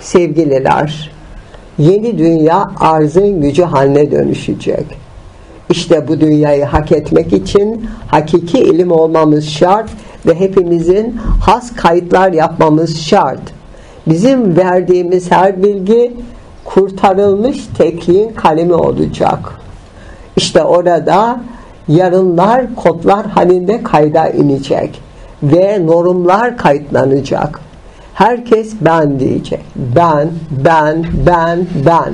Sevgililer, yeni dünya arzın gücü haline dönüşecek. İşte bu dünyayı hak etmek için hakiki ilim olmamız şart ve hepimizin has kayıtlar yapmamız şart. Bizim verdiğimiz her bilgi kurtarılmış tekliğin kalemi olacak. İşte orada yarınlar kodlar halinde kayda inecek ve normlar kayıtlanacak. Herkes ben diyecek. Ben, ben, ben, ben.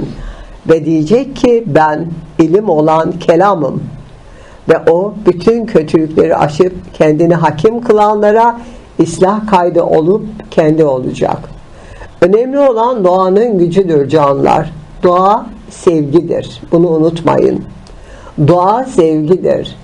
Ve diyecek ki ben ilim olan kelamım. Ve o bütün kötülükleri aşıp kendini hakim kılanlara ıslah kaydı olup kendi olacak. Önemli olan doğanın gücüdür canlar. Doğa sevgidir. Bunu unutmayın. Doğa sevgidir.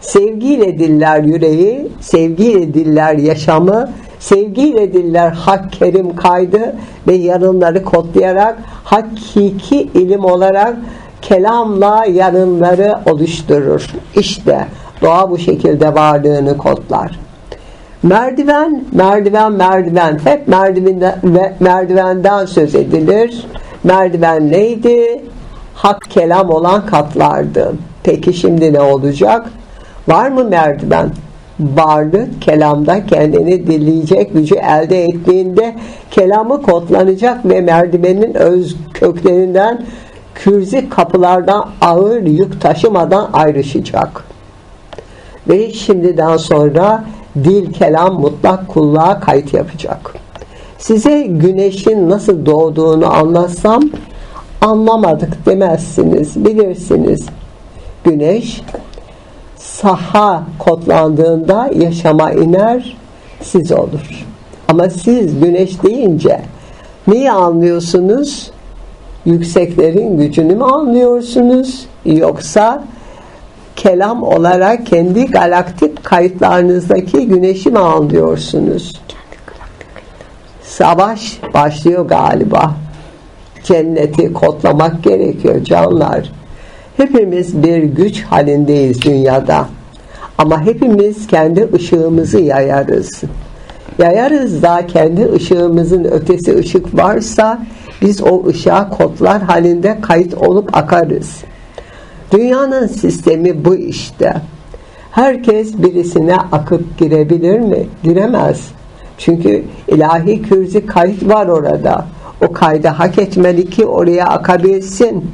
Sevgiyle diller yüreği, sevgiyle diller yaşamı, sevgiyle diller hak kerim kaydı ve yarınları kodlayarak hakiki ilim olarak kelamla yarınları oluşturur. İşte doğa bu şekilde varlığını kodlar. Merdiven, merdiven, merdiven. Hep merdivenden, merdivenden söz edilir. Merdiven neydi? Hak kelam olan katlardı. Peki şimdi ne olacak? Var mı merdiven? Vardı kelamda kendini dinleyecek gücü elde ettiğinde kelamı kodlanacak ve merdivenin öz köklerinden kürzi kapılardan ağır yük taşımadan ayrışacak. Ve şimdiden sonra dil kelam mutlak kulluğa kayıt yapacak. Size güneşin nasıl doğduğunu anlatsam anlamadık demezsiniz, bilirsiniz. Güneş saha kodlandığında yaşama iner, siz olur. Ama siz güneş deyince neyi anlıyorsunuz? Yükseklerin gücünü mü anlıyorsunuz? Yoksa kelam olarak kendi galaktik kayıtlarınızdaki güneşi mi anlıyorsunuz? Savaş başlıyor galiba. Cenneti kodlamak gerekiyor canlar. Hepimiz bir güç halindeyiz dünyada. Ama hepimiz kendi ışığımızı yayarız. Yayarız da kendi ışığımızın ötesi ışık varsa biz o ışığa kodlar halinde kayıt olup akarız. Dünyanın sistemi bu işte. Herkes birisine akıp girebilir mi? Giremez. Çünkü ilahi kürzi kayıt var orada. O kaydı hak etmeli ki oraya akabilsin.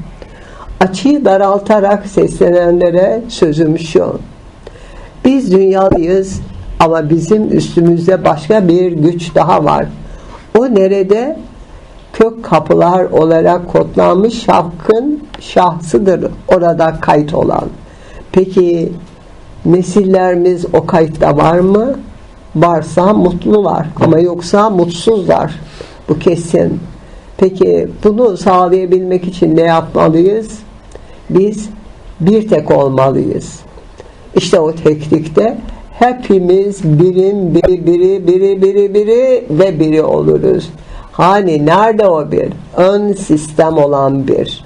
Açıyı daraltarak seslenenlere sözüm şu. Biz dünyalıyız ama bizim üstümüzde başka bir güç daha var. O nerede? Kök kapılar olarak kodlanmış şahkın şahsıdır orada kayıt olan. Peki nesillerimiz o kayıtta var mı? Varsa mutlular ama yoksa mutsuzlar. Bu kesin. Peki bunu sağlayabilmek için ne yapmalıyız? Biz bir tek olmalıyız. İşte o teknikte hepimiz birim biri biri biri biri biri ve biri oluruz. Hani nerede o bir? Ön sistem olan bir.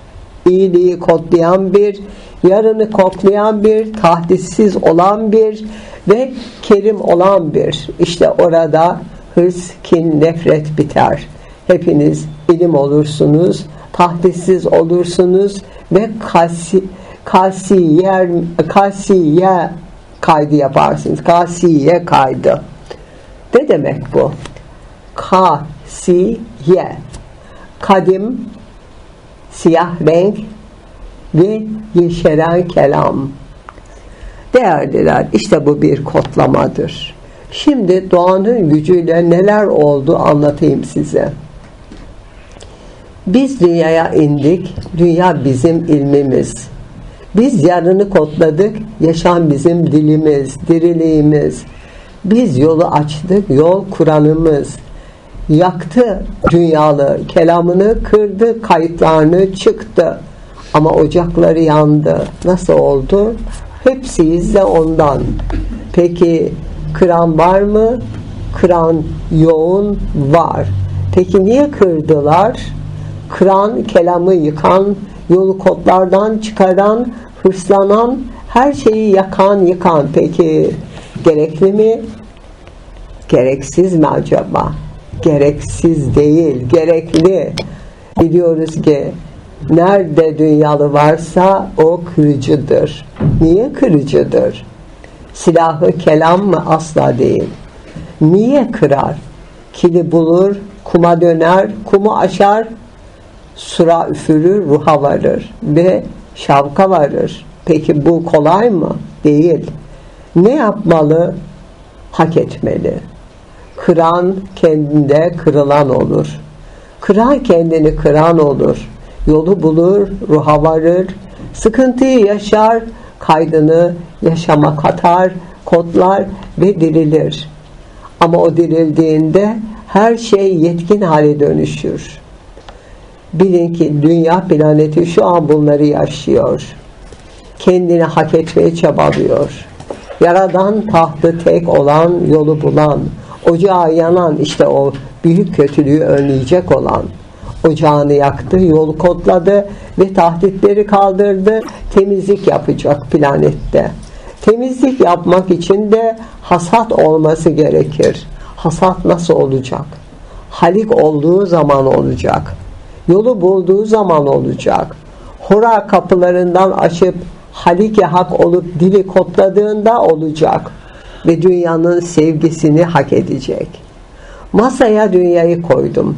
iyiliği kodlayan bir, yarını koklayan bir, tahdissiz olan bir ve kerim olan bir. İşte orada hırs, kin, nefret biter. Hepiniz ilim olursunuz, tahdissiz olursunuz ve kasi, kasiyer, kasiye kaydı yaparsınız. Kasiye kaydı. Ne demek bu? Kasiye. Kadim, siyah renk ve yeşeren kelam. Değerliler, işte bu bir kodlamadır. Şimdi doğanın gücüyle neler oldu anlatayım size. Biz dünyaya indik, dünya bizim ilmimiz. Biz yarını kodladık, yaşam bizim dilimiz, diriliğimiz. Biz yolu açtık, yol kuranımız. Yaktı dünyalı, kelamını kırdı, kayıtlarını çıktı. Ama ocakları yandı. Nasıl oldu? Hepsiyiz de ondan. Peki kıran var mı? Kıran yoğun var. Peki niye kırdılar? Kıran, kelamı yıkan, yolu kodlardan çıkaran, hırslanan, her şeyi yakan, yıkan. Peki gerekli mi? Gereksiz mi acaba? gereksiz değil, gerekli. Biliyoruz ki nerede dünyalı varsa o kırıcıdır. Niye kırıcıdır? Silahı kelam mı? Asla değil. Niye kırar? Kili bulur, kuma döner, kumu aşar, sura üfürür, ruha varır ve şavka varır. Peki bu kolay mı? Değil. Ne yapmalı? Hak etmeli. Kıran kendinde kırılan olur. Kıran kendini kıran olur. Yolu bulur, ruha varır. Sıkıntıyı yaşar, kaydını yaşama katar, kodlar ve dirilir. Ama o dirildiğinde her şey yetkin hale dönüşür. Bilin ki dünya planeti şu an bunları yaşıyor. Kendini hak etmeye çabalıyor. Yaradan tahtı tek olan, yolu bulan, ocağı yanan işte o büyük kötülüğü önleyecek olan. Ocağını yaktı, yolu kodladı ve tahditleri kaldırdı. Temizlik yapacak planette. Temizlik yapmak için de hasat olması gerekir. Hasat nasıl olacak? Halik olduğu zaman olacak. Yolu bulduğu zaman olacak. Hora kapılarından açıp Halike hak olup dili kodladığında olacak. Ve dünyanın sevgisini hak edecek. Masaya dünyayı koydum.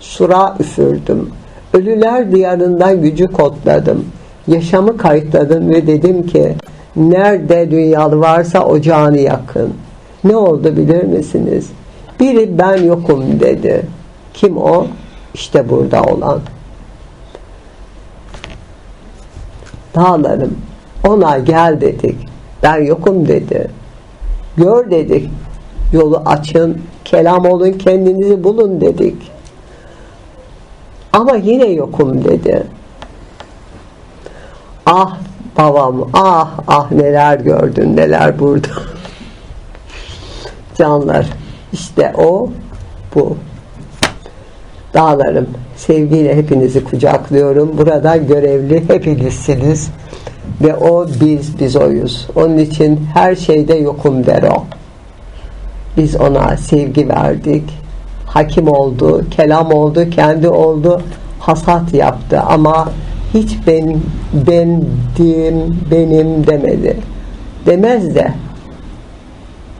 Sura üfürdüm. Ölüler diyarından gücü kodladım. Yaşamı kayıtladım ve dedim ki nerede dünyalı varsa ocağını yakın. Ne oldu bilir misiniz? Biri ben yokum dedi. Kim o? İşte burada olan. Dağlarım ona gel dedik. Ben yokum dedi. Gör dedik. Yolu açın, kelam olun, kendinizi bulun dedik. Ama yine yokum dedi. Ah babam, ah ah neler gördün, neler burada. Canlar, işte o, bu. Dağlarım, sevgiyle hepinizi kucaklıyorum. Burada görevli hepinizsiniz. Ve o biz, biz oyuz. Onun için her şeyde yokum der o. Biz ona sevgi verdik. Hakim oldu, kelam oldu, kendi oldu, hasat yaptı ama hiç ben, bendim, benim demedi. Demez de